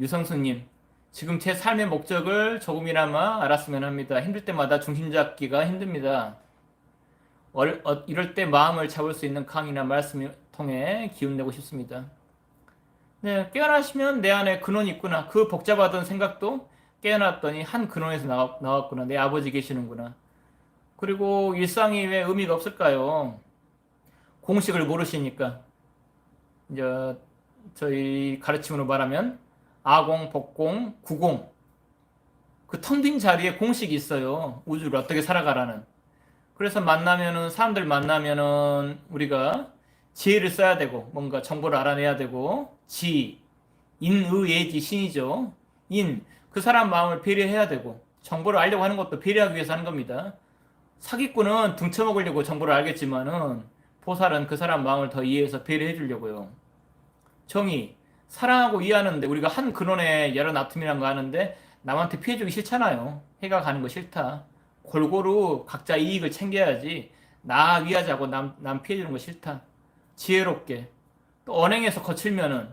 유성수님, 지금 제 삶의 목적을 조금이나마 알았으면 합니다. 힘들 때마다 중심 잡기가 힘듭니다. 얼- 어, 이럴 때 마음을 잡을 수 있는 강의나 말씀을 통해 기운 내고 싶습니다. 네, 깨어나시면 내 안에 근원이 있구나. 그 복잡하던 생각도 깨어났더니 한 근원에서 나왔, 나왔구나. 내 아버지 계시는구나. 그리고 일상이 왜 의미가 없을까요? 공식을 모르시니까. 이제 저희 가르침으로 말하면 아공, 복공, 구공. 그 텅 빈 자리에 공식이 있어요. 우주를 어떻게 살아가라는. 그래서 만나면은 사람들 만나면은 우리가 지혜를 써야 되고 뭔가 정보를 알아내야 되고 지 인 의 예지 신이죠. 인 그 사람 마음을 배려해야 되고 정보를 알려고 하는 것도 배려하기 위해서 하는 겁니다. 사기꾼은 등쳐먹으려고 정보를 알겠지만은 보살은 그 사람 마음을 더 이해해서 배려해 주려고요. 정의 사랑하고 이해하는데 우리가 한 근원에 여러 나툼이란 거 아는데 남한테 피해주기 싫잖아요. 해가 가는 거 싫다. 골고루 각자 이익을 챙겨야지 나 위하자고 남, 남 피해주는 거 싫다. 지혜롭게 또 언행에서 거칠면은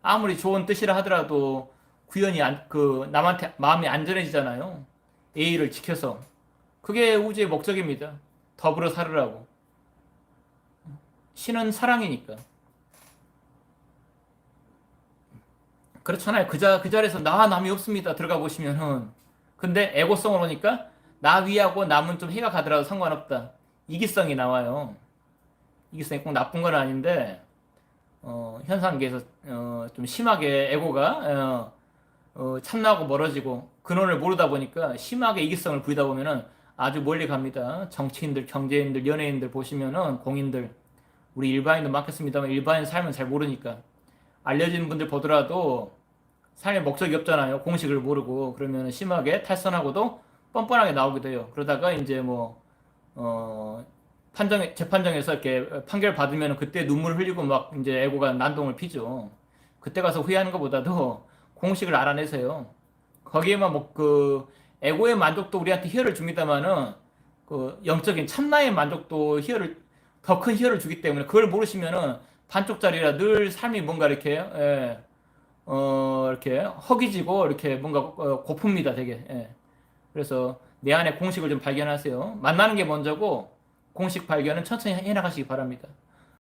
아무리 좋은 뜻이라 하더라도 구현이 안, 그 남한테 마음이 안전해지잖아요. 예의를 지켜서 그게 우주의 목적입니다. 더불어 살으라고. 신은 사랑이니까. 그렇잖아요. 그, 자, 그 자리에서 나 남이 없습니다. 들어가 보시면은. 근데 에고성을 오니까 나 위하고 남은 좀 해가 가더라도 상관없다. 이기성이 나와요. 이기성이 꼭 나쁜 건 아닌데, 어, 현상계에서 어, 좀 심하게 에고가 어, 어, 참나하고 멀어지고 근원을 모르다 보니까 심하게 이기성을 부리다 보면은 아주 멀리 갑니다. 정치인들, 경제인들, 연예인들 보시면은 공인들 우리 일반인도 많겠습니다만 일반인 삶은 잘 모르니까 알려진 분들 보더라도 삶의 목적이 없잖아요. 공식을 모르고 그러면 심하게 탈선하고도 뻔뻔하게 나오게 돼요. 그러다가 이제 뭐 어, 판정 재판정에서 이렇게 판결 받으면 그때 눈물 흘리고 막 이제 애고가 난동을 피죠. 그때 가서 후회하는 것보다도 공식을 알아내세요. 거기에만 뭐 그 애고의 만족도 우리한테 희열을 줍니다만은 그 영적인 참나의 만족도 희열을 더 큰 희열을 주기 때문에 그걸 모르시면은 반쪽짜리라 늘 삶이 뭔가 이렇게 예, 어 이렇게 허기지고 이렇게 뭔가 어, 고픕니다 되게. 예. 그래서 내 안에 공식을 좀 발견하세요. 만나는 게 먼저고 공식 발견은 천천히 해나가시기 바랍니다